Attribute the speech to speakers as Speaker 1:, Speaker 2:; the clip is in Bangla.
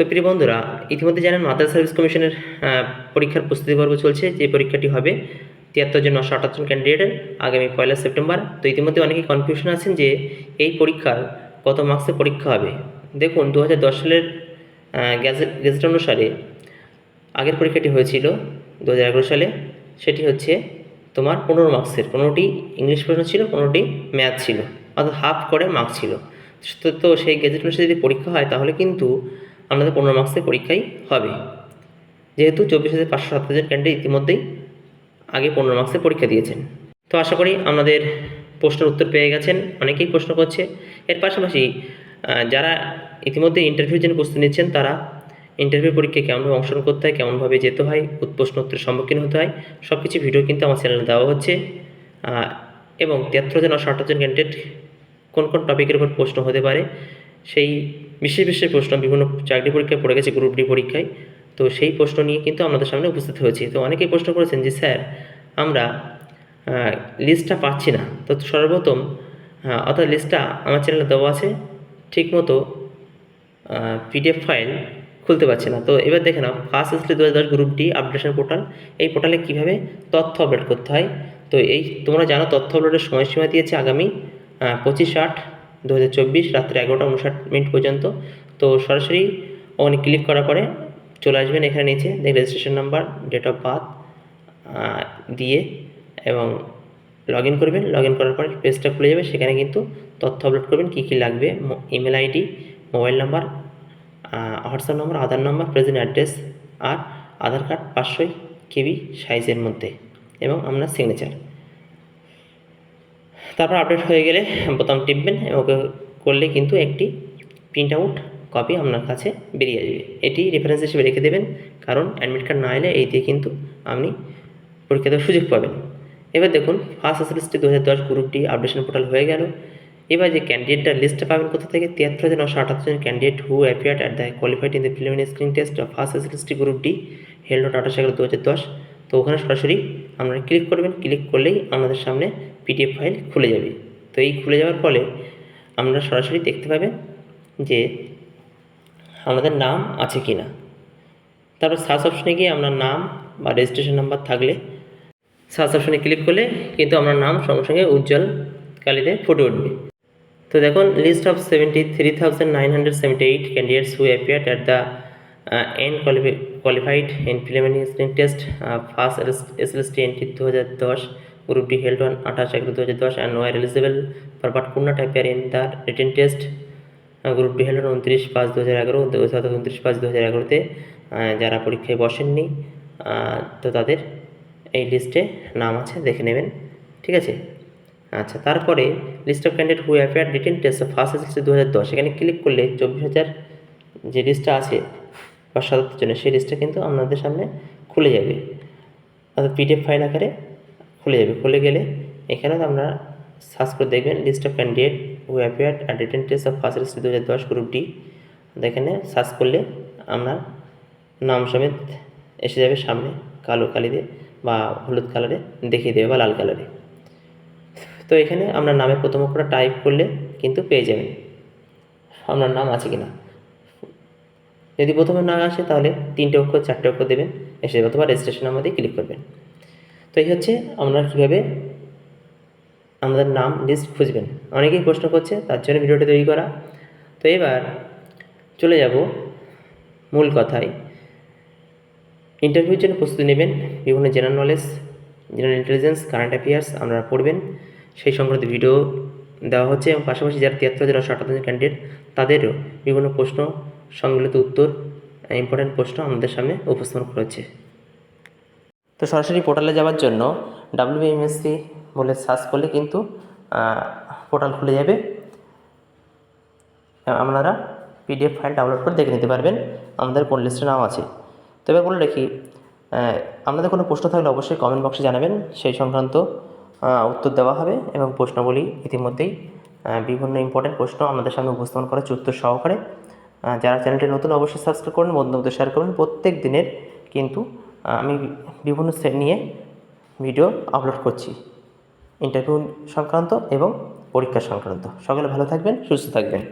Speaker 1: তো প্রিয় বন্ধুরা, ইতিমধ্যে জানেন মাদ্রাসা সার্ভিস কমিশনের পরীক্ষার প্রস্তুতি পর্ব চলছে, যে পরীক্ষাটি হবে তিয়াত্তর জন নশো আটাত্তর ক্যান্ডিডেটের আগামী পয়লা সেপ্টেম্বর। তো ইতিমধ্যে অনেকেই কনফিউশন আছেন যে এই পরীক্ষার কত মার্কসের পরীক্ষা হবে। দেখুন দু হাজার দশ সালের গ্যাজেট গেজেট অনুসারে আগের পরীক্ষাটি হয়েছিল দু হাজার এগারো সালে। সেটি হচ্ছে তোমার পনেরো মার্কসের পনেরোটি ইংলিশ প্রশ্ন ছিল, পনেরোটি ম্যাথ ছিল, অর্থাৎ হাফ করে মার্কস ছিল। তো সেই গেজেট অনুসারে যদি পরীক্ষা হয়, তাহলে কিন্তু আমাদের পনেরো মার্কসের পরীক্ষাই হবে। যেহেতু চব্বিশ হাজার পাঁচশো সাতাত্তর জন ক্যান্ডিডেট ইতিমধ্যেই আগে পনেরো মার্কসের পরীক্ষা দিয়েছেন। তো আশা করি আপনাদের প্রশ্নের উত্তর পেয়ে গেছেন। অনেকেই প্রশ্ন করছে। এর পাশাপাশি যারা ইতিমধ্যে ইন্টারভিউর জন্য প্রস্তুতি নিচ্ছেন, তারা ইন্টারভিউ পরীক্ষায় কেমনভাবে অংশগ্রহণ করতে হয় কেমনভাবে যেতে হয় উত- প্রশ্ন উত্তরের সম্মুখীন হতে হয় সব কিছু ভিডিও কিন্তু আমার চ্যানেলে দেওয়া হচ্ছে। এবং তিয়াত্তর জন আর ষাট জন ক্যান্ডিডেট কোন কোন টপিকের উপর প্রশ্ন হতে পারে, সেই বিশেষ বিশেষ প্রশ্ন, বিভিন্ন চাকরি পরীক্ষায় পড়ে গেছে গ্রুপ ডি পরীক্ষায়। তো সেই প্রশ্ন নিয়ে কিন্তু আমাদের সামনে উপস্থিত হয়েছি। তো অনেকেই প্রশ্ন করেছেন যে, স্যার, আমরা লিস্টটা পাচ্ছি না। তো সর্বপ্রথম অর্থাৎ লিস্টটা আমার চ্যানেলে দেওয়া আছে। ঠিকমতো পিডিএফ ফাইল খুলতে পারছে না। তো এবার দেখে নাও ফার্স্ট এসলি দু হাজার গ্রুপ ডি আপডেশন পোর্টাল এই পোর্টালে কীভাবে তথ্য আপডেট করতে হয়? তো এই, তোমরা জানো, তথ্য আপডেটের সময়সীমা দিয়েছে আগামী পঁচিশ আট দু হাজার চব্বিশ রাত্রে এগারোটা উনষাট মিনিট পর্যন্ত। তো সরাসরি ওখানে ক্লিক করার পরে চলে আসবেন এখানে নিচে registration number date of birth দিয়ে এবং লগ ইন করবেন। লগ ইন করার পর পেজটা খুলে যাবে, সেখানে কিন্তু তথ্য আপলোড করবেন, কী কী লাগবে email ID mobile number WhatsApp number Aadhaar number present address আর আধার কার্ড পাঁচশো কেবি সাইজের মধ্যে এবং আপনার সিগনেচার তারপর আপডেট হয়ে গেলে বোতাম টিপবেন ওকে করলে কিন্তু একটি প্রিন্ট আউট কপি আপনার কাছে বেরিয়ে যাবে এটি রেফারেন্স হিসেবে রেখে দেবেন, কারণ অ্যাডমিট কার্ড না এলে এই দিয়ে কিন্তু আপনি পরীক্ষা দেওয়ার সুযোগ পাবেন। এবার দেখুন ফার্স্ট এসএলএসটি দু হাজার দশ গ্রুপটি আপডেশন পোর্টাল হয়ে গেল। এবার যে ক্যান্ডিডেটটার লিস্টটা পাবেন কোথা থেকে? তিয়াত্তর হাজার নশো আটাত্তর জন candidate who appeared at the qualified in the preliminary screen test of first SLST group D held আঠাশ এগারো দু হাজার দশ। তো ওখানে সরাসরি আপনারা ক্লিক করবেন। ক্লিক করলেই আপনাদের সামনে পিডিএফ ফাইল খুলে যাবে। তো এই খুলে যাওয়ার ফলে আপনারা সরাসরি দেখতে পাবেন যে আমাদের নাম আছে কি না তারপর সার্চ অপশনে গিয়ে আপনার নাম বা রেজিস্ট্রেশন নাম্বার থাকলে সার্চ অপশনে ক্লিক করলে কিন্তু আপনার নাম সঙ্গে সঙ্গে উজ্জ্বল কালিতে ফুটে উঠবে। তো দেখুন list of seventy three thousand nine hundred seventy eight candidates who appeared at the and qualified in preliminary test first S L S T NT দু হাজার দশ গ্রুপ ডি হেল্ড অন আঠাশ এগারো দু হাজার দশ and were eligible for but couldn't appear in the written test group D held উনত্রিশ পাঁচ দু হাজার এগারো অর্থাৎ উনত্রিশ পাঁচ দু হাজার এগারোতে যারা পরীক্ষায় বসেননি তো তাদের এই লিস্টে নাম আছে, দেখে নেবেন। ঠিক আছে? আচ্ছা তারপরে list of candidate who affair written test first এসেছে দু হাজার দশ। এখানে ক্লিক করলে চব্বিশ হাজার যে লিস্টটা আছে বা সাতাত্তর জনের, সেই লিস্টটা কিন্তু আপনাদের সামনে খুলে যাবে। অর্থাৎ পিডিএফ ফাইল আকারে খুলে যাবে। খুলে গেলে এখানে আপনারা সার্চ করে দেখবেন list of candidate who appeared at test of first list দু হাজার দশ গ্রুপ ডি এখানে সার্চ করলে আপনার নাম সমেত এসে যাবে সামনে কালো কালিতে বা হলুদ কালারে দেখিয়ে দেবে বা লাল কালারে। তো এখানে আপনার নামের প্রথম অক্ষরটা টাইপ করলে কিন্তু পেয়ে যাবেন। আপনার নাম আছে কি না যদি প্রথমে না আসে তাহলে তিনটে অক্ষর, চারটে অক্ষর দেবেন, এসে যাবে অথবা রেজিস্ট্রেশন নাম্বার দিয়ে ক্লিক করবেন। তো এই হচ্ছে আপনারা কীভাবে আমাদের নাম লিস্ট খুঁজবেন? অনেকেই প্রশ্ন করছে, তার জন্য ভিডিওটা তৈরি করা। তো এবার চলে যাব মূল কথায়। ইন্টারভিউর জন্য প্রস্তুতি নেবেন, বিভিন্ন general knowledge general intelligence current affairs আপনারা পড়বেন। সেই সংক্রান্ত ভিডিও দেওয়া হচ্ছে এবং পাশাপাশি যারা তিয়াত্তর হাজার আটাত্তর ক্যান্ডিডেট তাদেরও বিভিন্ন প্রশ্ন সংবলিত উত্তর ইম্পর্ট্যান্ট প্রশ্ন আমাদের সামনে উপস্থাপন করেছে তো সরাসরি পোর্টালে যাওয়ার জন্য ডাব্লিউবিএমএসসি বলে সার্চ করলে কিন্তু পোর্টাল খুলে যাবে। আপনারা পিডিএফ ফাইল ডাউনলোড করে দেখে নিতে পারবেন। আমাদের কোন লিস্টে নাম আছে। তো এবার বলে রাখি আপনাদের কোনো প্রশ্ন থাকলে অবশ্যই কমেন্ট বক্সে জানাবেন। সেই সংক্রান্ত উত্তর দেওয়া হবে এবং প্রশ্নগুলি ইতিমধ্যেই বিভিন্ন ইম্পর্টেন্ট প্রশ্ন আমাদের সামনে উপস্থাপন করা হচ্ছে উত্তর সহকারে যারা চ্যানেলটি নতুন অবশ্যই সাবস্ক্রাইব করুন, বন্ধুদের শেয়ার করুন। প্রত্যেক দিনের কিন্তু আমি বিভিন্ন সেট নিয়ে ভিডিও আপলোড করছি। ইন্টারভিউ সংক্রান্ত এবং পরীক্ষা সংক্রান্ত। সকলে ভালো থাকবেন, সুস্থ থাকবেন।